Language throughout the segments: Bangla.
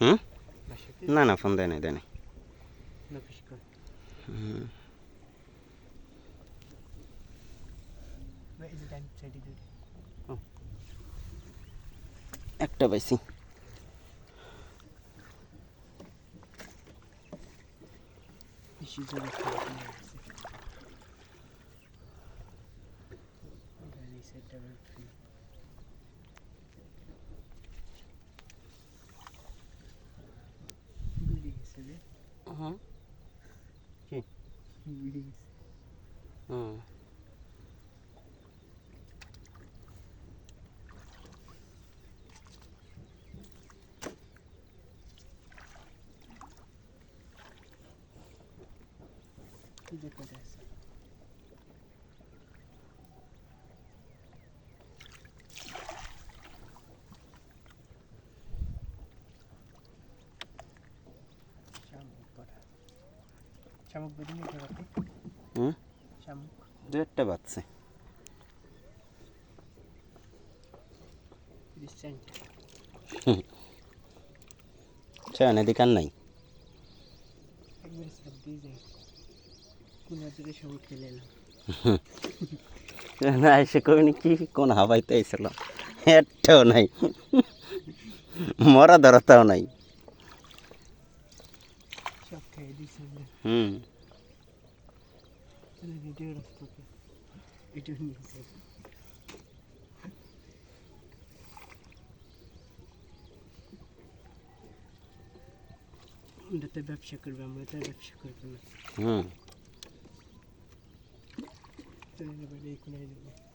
হুম না না ফোন দেয় নাই দেয় নাই একটা পাইছি বেশি জোরে বেড়ে গেছে হুম কি যে করে আছে শামুক করা শামুক দু একটা বাচ্চা নাই? না এসে কি কোন হাবাইতে একটাও নাই। মরা ধরতাও নাই। dakika 50 saniye. Hı. Böyle gidiyoruz tabii. Bir dönüyoruz. Onda tebep şakır ben, burada tebep şakır ben. Hı. Böyle böyle yıkılaydım ben.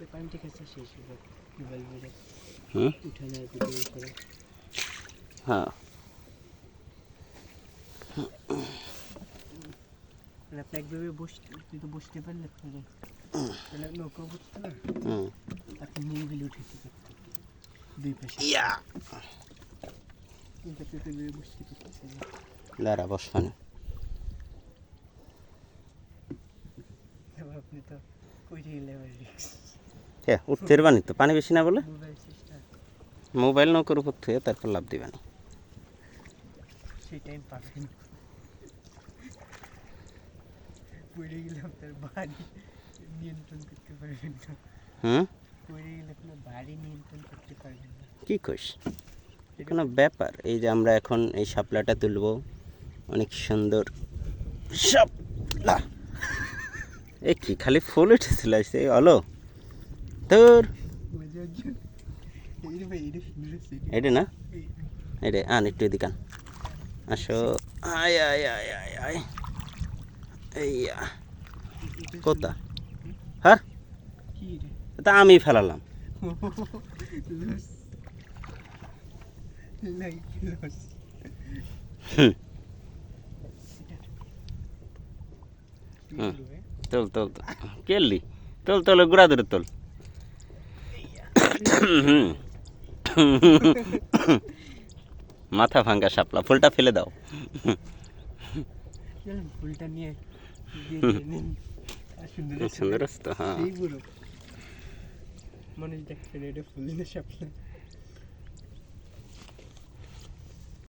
दुकान के कैसे शेष होगा मोबाइल मेरे उठाना है वीडियो करो হ্যাঁ। আপনি একভাবে বসতে তুই তো বসতে পারলে তাহলে তাহলে নৌকা বুঝতে না? হুম। আপনি নিয়ে উঠেতে পারতেন দুই পাশে। কিন্তু আপনি তো এভাবে বসতে পারতেছেন দাঁড়া বসানো এবার আপনি তো কইরে গেলে এবার রিক্স হ্যাঁ উঠতে পারবানি তো? পানি বেশি না বলে? মোবাইল নৌকার উপর থুয়ে তারপর লাভ দিবানি সেই টাইম পাবেন। পড়ে গেলে আপনার বাড়ি নিয়ন্ত্রণ করতে পারবেন না। হুম? পড়ে গেলে আপনার বাড়ি নিয়ন্ত্রণ করতে পারবেন না। কি কইস? কোনো ব্যাপার? এই যে আমরা এখন এই শাপলাটা তুলব অনেক সুন্দর। শাপলা! এ কি খালি ফুল উঠেছিল সে অলো তোর! এটা না? এটা আন একটু এদিকে আন। আসো। আয় আয় আয় আয় আয়। এইয়া। কোথা? হ্যাঁ? তা আমি ফেলালাম। হুম। হুম। তোল তোল কেললি তোল তোল, গুড়া ধরে তোল। মাথা ভাঙ্গা সাপলা ফুলটা ফেলে দাও। ফুলটা নিয়ে সুন্দর হ্যাঁ। মানুষ দেখবেন এটা ফুল সাপলা